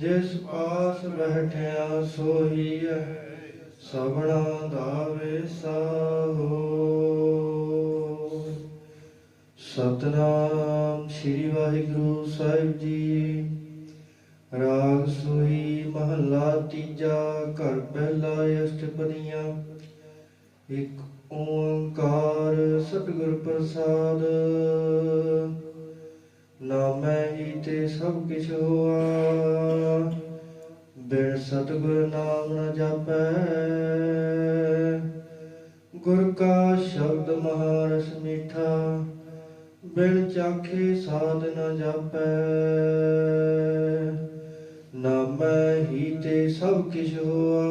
ਜਿਸ ਪਾਸ ਬੈਠਿਆ ਸੋਈ ਹੈ ਸਭਨਾ ਦਾ ਵਿਸਾਹੋ ਸਤਨਾਮ ਸ੍ਰੀ ਵਾਹਿਗੁਰੂ ਸਾਹਿਬ ਜੀ। ਰਾਗ ਸੋਈ ਮਹੱਲਾ ਤੀਜਾ, ਘਰ ਪਹਿਲਾ ਅਸ਼ਟਪਦੀਆਂ ਇੱਕ ਓੰਕਾਰ ਸਤਿਗੁਰ ਪ੍ਰਸਾਦ। ਨਾਮੈ ਹੀ ਤੇ ਸਭ ਕਿਛ ਹੋਆ। ਬਿਨ ਸਤਿਗੁਰ ਨਾਮ ਨ ਜਾਪੈ। ਗੁਰ ਕਾ ਸ਼ਬਦ ਮਹਾਰਸ ਮੀਠਾ। ਬਿਨ ਚਾਖੇ ਸਾਧ ਨ ਜਾਪੈ। ਨਾਮੈ ਹੀ ਤੇ ਸਭ ਕਿਛ ਹੋਆ।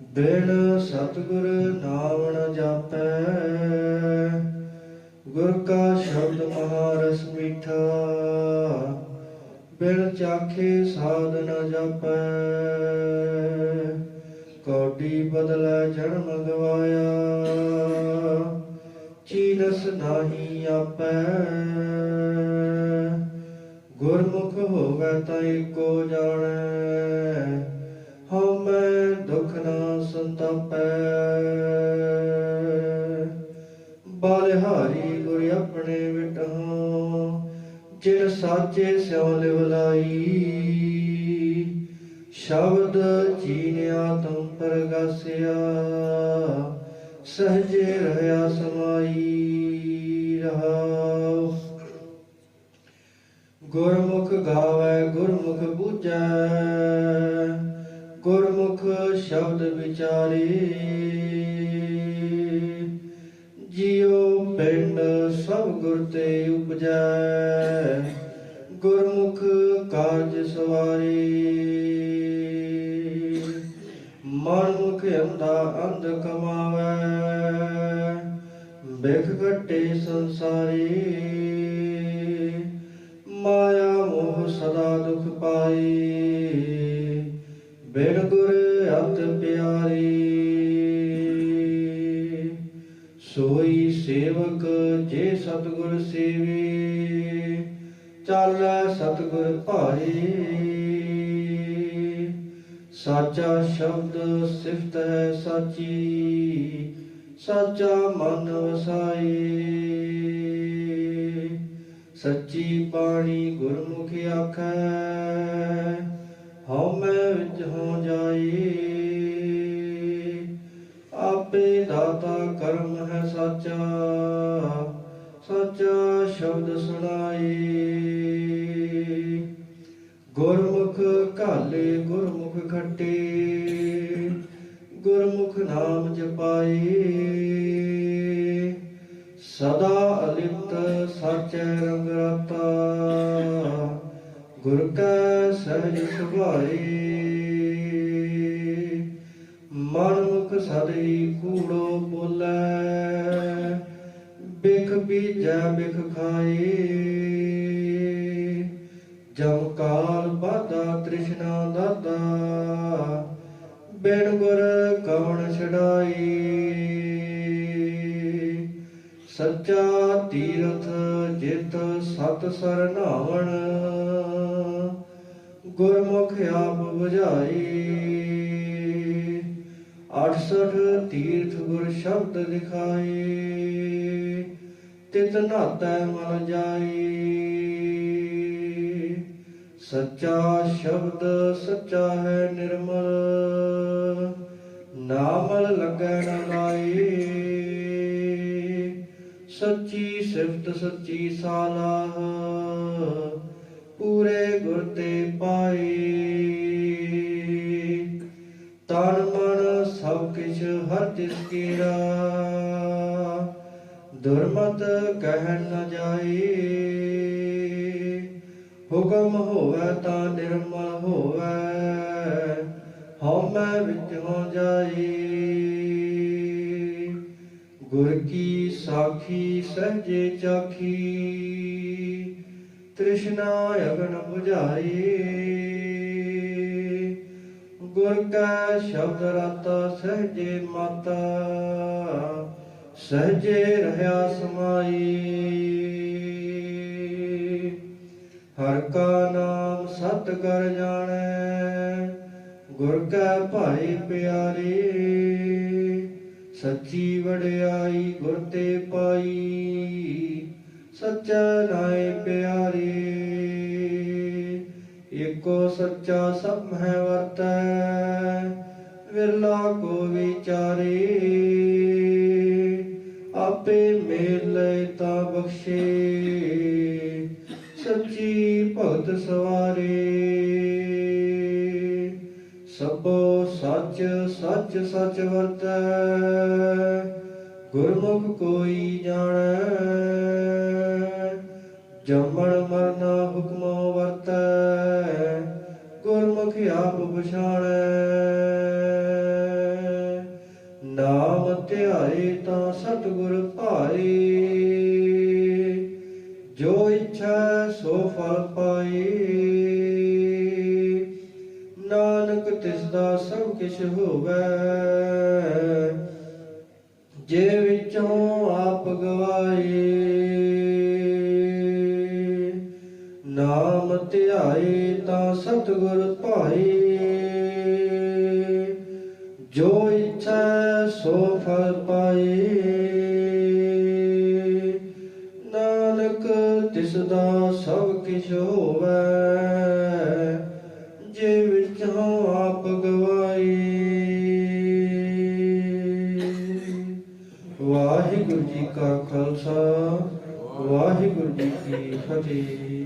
ਬਿਨ ਸਤਿਗੁਰ ਬਿਨ ਚਾਖੇ ਸਾਧ ਨ ਜਾਪੈ। ਕੌਡੀ ਬਦਲੈ ਜਨਮ ਗਵਾਇਆ ਚੀਨਸ ਨਾਹੀ ਆਪੈ। ਗੁਰਮੁਖ ਹੋਵੇ ਤਾਂ ਏਕੋ ਜਾਣੈ। ਹਉਮੈ ਦੁਖ ਨਾ ਸੰਤਾਪੈ। ਬਲਿਹਾਰੀ ਜਿਨ ਸਾਚੇ ਸਿਉ ਲਿਵ ਸ਼ਬਦ ਚੀਨਿਆ ਤੁਮ ਪਰਗਾਸਿਆ। ਸਹਜੇ ਰਹਿਆ ਸਮਾਈ ਰਹਾਉ। ਗੁਰਮੁਖ ਗਾਵੇ, ਗੁਰਮੁਖ ਬੂਝੈ ਗੁਰਮੁਖ ਸ਼ਬਦ ਵਿਚਾਰੇ। ਜਿਉ ਪਿੰਡ ਸਭ ਗੁਰ ਤੇ ਉਪਜੈ। ਮੁਖ ਅੰਧਾ ਅੰਧ ਕਮਾਵੇ। ਬਿਖ ਘਟੇ ਸੰਸਾਰੀ। ਮਾਇਆ ਮੋਹ ਸਦਾ ਦੁਖ ਪਾਈ। ਬਿਨ ਗੁਰ ਅਤ ਪਿਆਰੀ। ਸੋਈ ਸੇਵਕ ਜੇ ਸਤਗੁਰ ਸੇਵੇ। ਚੱਲ ਸਤਗੁਰ ਭਾਈ। ਸਾਚਾ ਸ਼ਬਦ ਸਿਫਤ ਹੈ ਸਾਚੀ, ਸਾਚਾ ਮਨ ਵਸਾਈ ਸੱਚੀ ਬਾਣੀ ਗੁਰਮੁਖ ਆਖੈ ਹਉ ਮੈਂ ਵਿੱਚ ਹੋ ਜਾਏ। ਆਪੇ ਦਾਤਾ ਕਰਮ ਹੈ ਸਾਚਾ ਸਾਚਾ ਸ਼ਬਦ ਸੁਣਾਈ ਗੁਰਮੁਖ ਘਾਲੇ ਗੁਰਮੁਖ ਖੱਟੇ, ਗੁਰਮੁਖ ਨਾਮ ਜਪਾਈ ਸਦਾ ਅਲਿਪਤ ਸਾਚੈ ਰੰਗ ਰਤਾ, ਗੁਰ ਕੈ ਸਹਿਜ ਸੁਭਾਈ ਮਨ ਮੁਖ ਸਦਈ ਕੂੜੋ ਬੋਲੇ, ਬਿਖ ਬੀਜੈ ਬਿਖ ਖਾਏ। ਜਮ ਕਾਲ ਬਾਧਾ ਦਾਤਾ ਬਿਨ ਗੁਰ ਕਵਣ ਛਡਾਈ। ਸੱਚਾ ਤੀਰਥ ਜਿਤ ਸਤ ਸਰ ਨਾਵਣ ਗੁਰਮੁਖ ਆਪ 부ਝਾਈ 68 ਤੀਰਥ ਗੁਰ ਸ਼ਬਦ ਲਿਖਾਏ ਤਿਤ ਨਾਤੈ ਮਨ ਜਾਈ। ਸੱਚਾ ਸ਼ਬਦ ਸੱਚਾ ਹੈ ਨਿਰਮਲ, ਨਾਮਲ ਲੱਗੈ ਨ ਲਾਈ ਸੱਚੀ ਸਿਫਤ, ਸੱਚੀ ਸਾਲਾਹ, ਪੂਰੇ ਗੁਰ ਤੇ ਪਾਈ। ਤਨ ਮਨ ਸਭ ਕਿਛ, ਹਰ ਤਿਸ ਕੀੜਾ, ਦੁਰਮਤ ਕਹਿ ਨ ਜਾਈ। ਹੁਕਮ ਹੋਵੇ ਤਾਂ ਨਿਰਮਲ ਹੋਵੇ, ਹਉ ਵਿੱਚ ਹੋ ਜਾਈ। ਗੁਰ ਕੀ ਸਾਖੀ ਸਹਜੇ ਚਾਖੀ, ਤ੍ਰਿਸ਼ਨਾ ਅਗਨ 부ਝਾਈ ਗੁਰ ਕਾ ਸ਼ਬਦ ਰਤਾ ਸਹਜੇ ਮਾਤਾ, ਸਹਜੇ ਰਹਾ ਸਮਾਈ। ਹਰ ਕਾ ਨਾਮ ਸਤ ਕਰ ਜਾਣੈ, ਗੁਰ ਕੈ ਭਾਈ ਪਿਆਰੇ, ਸੱਚੀ ਵਡਿਆਈ ਗੁਰ ਤੇ ਪਾਈ, ਸੱਚਾ ਨਾਏ ਪਿਆਰੇ। ਏਕੋ ਸੱਚਾ ਸਭ ਹੈ ਵਰਤੈ, ਵਿਰਲਾ ਕੋ ਵਿਚਾਰੇ। ਆਪੇ ਮੇਲੇ ਤਾ ਬਖਸ਼ੇ। ਭਗਤ ਸਵਾਰੇ। ਸਭੋ ਸੱਚ ਸੱਚ ਸੱਚ ਵਰਤੈ। ਗੁਰਮੁਖ ਕੋਈ ਜਾਣੈ। ਜੰਮਣ ਮਰਨਾ ਹੁਕਮੋ ਵਰਤੈ। ਗੁਰਮੁਖ ਆਪ ਪਛਾਣੈ। ਨਾਮ ਧਿਆਏ ਤਾਂ ਸਤਿਗੁਰ ਭਾਏ। ਜੋ ਇੱਛਾ ਸੋ ਫਲ ਪਾਏ। ਨਾਨਕ ਤਿਸ ਦਾ ਸਭ ਕਿਛ ਹੋਵੇ। ਜੇ ਵਿੱਚੋਂ ਆਪ ਗਵਾਏ। ਨਾਮ ਧਿਆਏ ਤਾਂ ਸਤਿਗੁਰ ਭਾਏ। ਜੋ ਇੱਛਾ ਸੋ ਫਲ ਪਾਏ। ਨਾਨਕ ਤਿਸ ਦਾ ਸਭ ਕਿਛ ਹੋਵੇ ਜੇ ਵਿੱਚੋਂ ਆਪ ਗਵਾਈ। ਵਾਹਿਗੁਰੂ ਜੀ ਕਾ ਖਾਲਸਾ, ਵਾਹਿਗੁਰੂ ਜੀ ਕੀ ਫਤਿਹ।